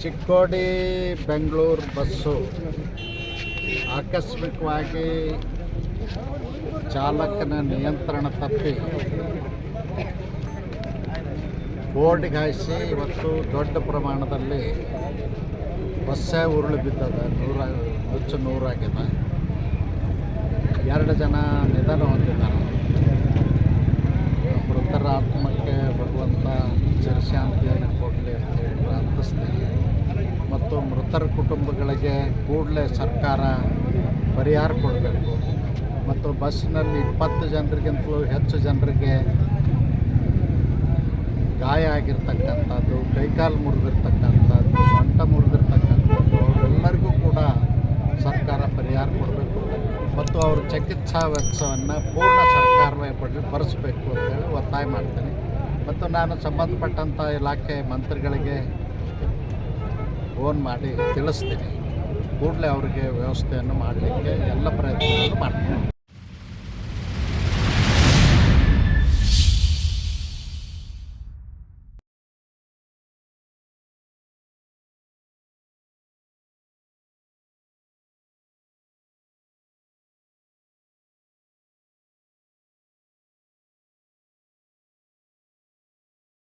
Chikkodi Bengaluru bus ಆಕಸ್ಮಿಕವಾಗಿ ಚಾಲಕನ ನಿಯಂತ್ರಣ ತಪ್ಪಿ ಬೋರ್ಡ್ಗೆ ಹಾಯಿಸಿ ಇವತ್ತು ದೊಡ್ಡ ಪ್ರಮಾಣದಲ್ಲಿ ಬಸ್ಸೇ ಉರುಳು ಬಿದ್ದದ. ನೂರ, ಹುಚ್ಚು ನೂರಾಗಿದೆ. ಎರಡು ಜನ ನಿಧನ ಹೊಂದಿದ್ದಾರೆ. ಮೃತರ ಆತ್ಮಕ್ಕೆ ಭಗವಂತ ಚಿರಶಾಂತಿಯನ್ನು ಮತ್ತು ಮೃತರ ಕುಟುಂಬಗಳಿಗೆ ಕೂಡಲೇ ಸರ್ಕಾರ ಪರಿಹಾರ ಕೊಡಬೇಕು. ಮತ್ತು ಬಸ್ನಲ್ಲಿ ಇಪ್ಪತ್ತು ಜನರಿಗಿಂತಲೂ ಹೆಚ್ಚು ಜನರಿಗೆ ಗಾಯ ಆಗಿರ್ತಕ್ಕಂಥದ್ದು, ಕೈಕಾಲು ಮುರಿದಿರ್ತಕ್ಕಂಥದ್ದು, ಸೊಂಟ ಮುರಿದಿರ್ತಕ್ಕಂಥದ್ದು, ಅವರೆಲ್ಲರಿಗೂ ಕೂಡ ಸರ್ಕಾರ ಪರಿಹಾರ ಕೊಡಬೇಕು. ಮತ್ತು ಅವ್ರ ಚಿಕಿತ್ಸಾ ವೆಚ್ಚವನ್ನು ಪೂರ್ಣ ಸರ್ಕಾರವೇ ಪಡಿ, ಭರಿಸಬೇಕು ಅಂತೇಳಿ ಒತ್ತಾಯ ಮಾಡ್ತೀನಿ. ಮತ್ತು ನಾನು ಸಂಬಂಧಪಟ್ಟಂಥ ಇಲಾಖೆ ಮಂತ್ರಿಗಳಿಗೆ ಫೋನ್ ಮಾಡಿ ತಿಳಿಸ್ತೀನಿ. ಕೂಡಲೇ ಅವರಿಗೆ ವ್ಯವಸ್ಥೆಯನ್ನು ಮಾಡಲಿಕ್ಕೆ ಎಲ್ಲ ಪ್ರಯತ್ನಗಳನ್ನು ಮಾಡ್ತೀನಿ.